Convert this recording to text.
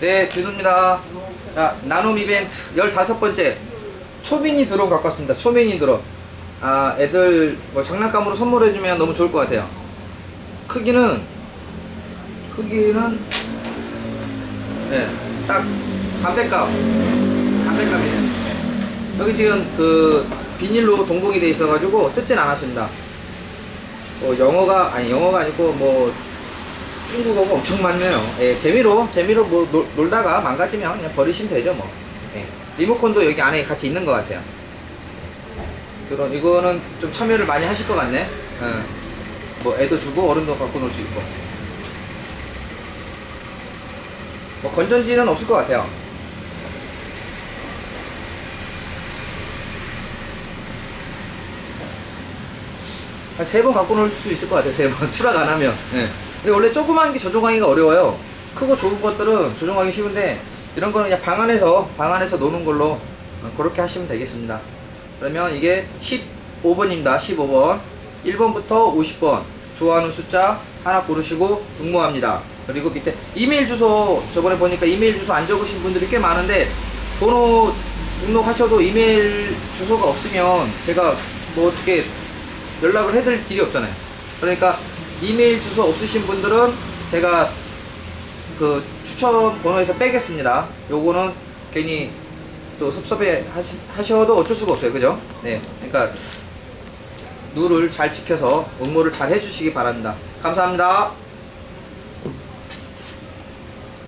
네, 준우입니다. 자, 나눔 이벤트 15번째. 초미니 드론 갖고 왔습니다. 초미니 드론. 아, 애들 뭐 장난감으로 선물해주면 너무 좋을 것 같아요. 크기는, 크기는, 네, 딱 담배값. 담배값이에요. 여기 지금 그 비닐로 동봉이 돼 있어가지고 뜯진 않았습니다. 뭐 영어가, 아니 영어가 아니고 뭐 중국어가 엄청 많네요. 예, 재미로 재미로 뭐 놀, 놀다가 망가지면 그냥 버리시면 되죠 뭐. 예. 리모컨도 여기 안에 같이 있는 것 같아요. 그런 이거는 좀 참여를 많이 하실 것 같네. 예. 뭐 애도 주고 어른도 갖고 놀 수 있고. 뭐 건전지는 없을 것 같아요. 한 세 번 갖고 놀 수 있을 것 같아요. 세 번. 투락 안 하면. 예. 근데 원래 조그만 게 조종하기가 어려워요. 크고 좋은 것들은 조종하기 쉬운데 이런 거는 그냥 방 안에서 방 안에서 노는 걸로 어, 그렇게 하시면 되겠습니다. 그러면 이게 15번입니다. 15번. 1번부터 50번. 좋아하는 숫자 하나 고르시고 응모합니다. 그리고 밑에 이메일 주소 저번에 보니까 이메일 주소 안 적으신 분들이 꽤 많은데 번호 등록하셔도 이메일 주소가 없으면 제가 뭐 어떻게 연락을 해드릴 길이 없잖아요. 그러니까 이메일 주소 없으신 분들은 제가 그 추천 번호에서 빼겠습니다. 요거는 괜히 또 섭섭해 하시, 하셔도 어쩔 수가 없어요. 그죠? 네. 그러니까 룰을 잘 지켜서 응모를 잘 해주시기 바랍니다. 감사합니다.